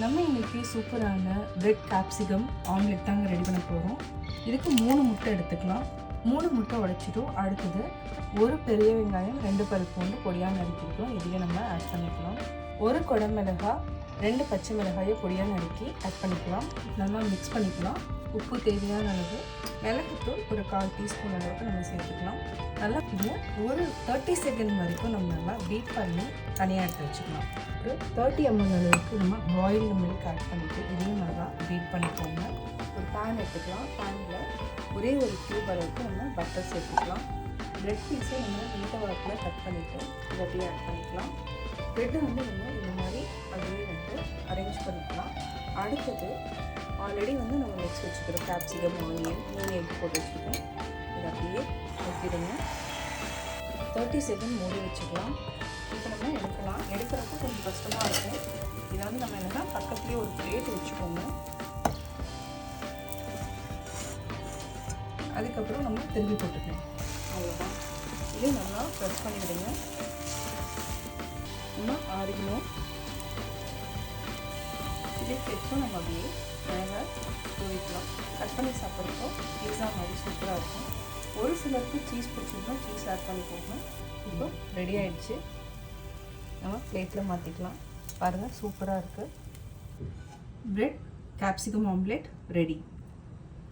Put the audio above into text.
நம்ம இன்னைக்கு சூப்பரான பிரெட் கேப்சிகம் ஆம்லெட் தாங்க ரெடி பண்ண போகிறோம் இதுக்கு மூணு முட்டை எடுத்துக்கலாம். மூணு முட்டை உடைச்சிட்டோம். அடுத்தது ஒரு பெரிய வெங்காயம் ரெண்டு பருப்பு வந்து பொடியாக நறுக்கிருக்கோம் இதையே நம்ம ஆட் பண்ணிக்கலாம். ஒரு குடமிளகாய் ரெண்டு பச்சை மிளகாயை பொடியாக நறுக்கி ஆட் பண்ணிக்கலாம். நல்லா மிக்ஸ் பண்ணிக்கலாம். உப்பு தேவையான அளவு மிளகுத்தூள் ஒரு கால் டீஸ்பூன் அளவுக்கு நம்ம சேர்த்துக்கலாம். நல்லா இது ஒரு தேர்ட்டி செகண்ட் வரைக்கும் நம்ம நல்லா பீட் பண்ணி தனியாக எடுத்து வச்சுக்கலாம். ஒரு தேர்ட்டி எம்எல் அளவுக்கு நம்ம பாயில்டு மில்க் ஆட் பண்ணிவிட்டு இதையும் நல்லா பீட் பண்ணிக்கோங்க. ஒரு பேன் எடுத்துக்கலாம். பேனில் ஒரே ஒரு க்யூப் அளவுக்கு நம்ம பட்டர் சேர்த்துக்கலாம். ப்ரெட் பீஸை நம்ம நீட்ட வாரத்தில் கட் பண்ணிவிட்டு இதை அப்படியே ஆட் பண்ணிக்கலாம். ப்ரெட்டை வந்து நம்ம இந்த மாதிரி அப்படியே வந்து அரேஞ்ச் பண்ணிக்கலாம். அடுத்தது ஆல்ரெடி வந்து நம்ம மிக்ஸ் வச்சுக்கிறோம் கேப்சிகம் ஆனியன் மூணு எக் போட்டு வச்சுருக்கோம். இதை அப்படியே ஊற்றிடுங்க. தேர்ட்டி செகண்ட் மூடி வச்சுக்கலாம். இப்போ நம்ம எடுக்கலாம். எடுக்கிறப்ப கொஞ்சம் கஷ்டமாக இருக்கும். இதை வந்து நம்ம என்னென்னா பக்கத்துலேயே ஒரு பிளேட் வச்சுக்கோங்க. அதுக்கப்புறம் நம்ம திரும்பி போட்டுக்கணும் அவ்வளோதான் இதே நல்லா ப்ரெஸ் பண்ணி விடுங்க இன்னும் ஆறிக்கணும் இதே ஸ்டெப்ஸும் நம்ம அப்படியே பண்ணி சாப்பிட்றப்போ பீஸா மாதிரி சூப்பராக இருக்கும். ஒரு சிலருக்கு சீஸ் பிடிச்சிருந்தோம் சீஸ் ஆட் பண்ணிக்கோங்க இப்போ ரெடி ஆகிடுச்சு நம்ம பிளேட்டில் மாற்றிக்கலாம் பாருங்கள் சூப்பராக இருக்குது பிரெட் கேப்சிகம் ஆம்லேட் ரெடி